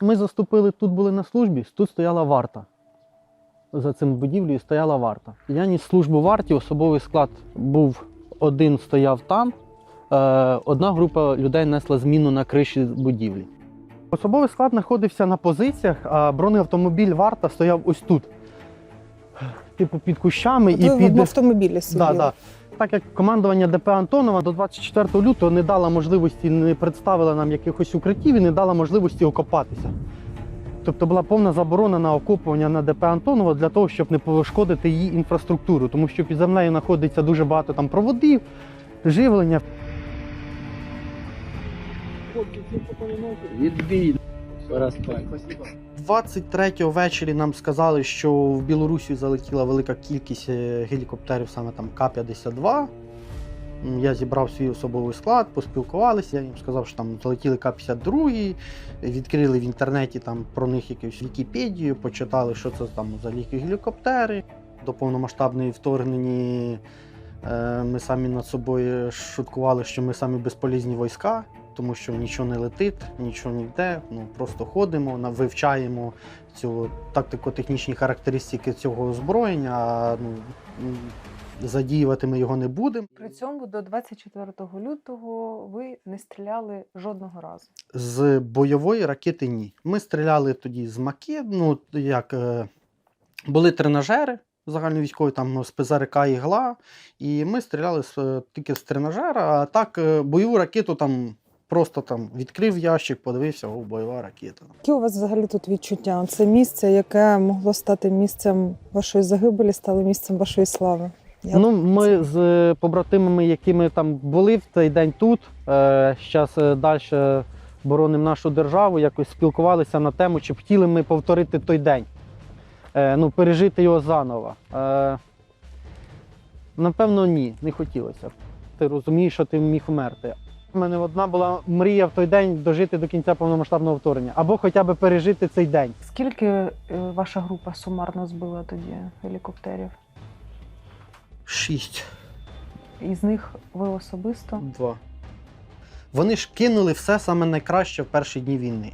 Ми заступили, тут були на службі, тут стояла варта. За цим будівлею стояла варта. Я ніс службу варті, особовий склад був один стояв там, е, одна група людей несла зміну на криші будівлі. Особовий склад знаходився на позиціях, а бронеавтомобіль варта стояв ось тут. Типу під кущами От і ви в автомобілі сиділи. Да, да. Так як командування ДП Антонова до 24 лютого не дало можливості, не представило нам якихось укриттів і не дало можливості окопатися. Тобто була повна заборона на окопування на ДП Антонова для того, щоб не пошкодити її інфраструктуру, тому що під землею знаходиться дуже багато там проводів, живлення. Відбій. Розпай. 23-го ввечері нам сказали, що в Білорусі залетіла велика кількість е, гелікоптерів, саме там К-52. Я зібрав свій особовий склад, поспілкувалися. Я їм сказав, що там залетіли К-52, відкрили в інтернеті там про них якусь Вікіпедію, почитали, що це там за ліки гелікоптери. До повномасштабної вторгнені е, ми самі над собою шуткували, що ми самі безполізні війська, тому що нічого не летить, нічого не йде. Ну просто ходимо, вивчаємо цю тактико-технічні характеристики цього озброєння. А, ну, задіювати ми його не будемо. При цьому до 24 лютого ви не стріляли жодного разу. З бойової ракети ні. Ми стріляли тоді з макет, ну як е, були тренажери загальновійськові, там ну, з ПЗРК ігла, і ми стріляли з, е, тільки з тренажера, а так е, бойову ракету там просто там відкрив ящик, подивився, о, бойова ракета. Які у вас взагалі тут відчуття? Це місце, яке могло стати місцем вашої загибелі, стало місцем вашої слави. Як Ну, ми з е, побратимами, якими там були в цей день тут, зараз далі боронимо нашу державу, якось спілкувалися на тему, чи б хотіли ми повторити той день, Е, ну, пережити його заново. Е, Напевно, ні, не хотілося б. Ти розумієш, що ти міг вмерти. У мене одна була мрія в той день дожити до кінця повномасштабного вторгнення, або хоча б пережити цей день. Скільки е, ваша група сумарно збила тоді гелікоптерів? Шість. Із них ви особисто? Два. Вони ж кинули все саме найкраще в перші дні війни.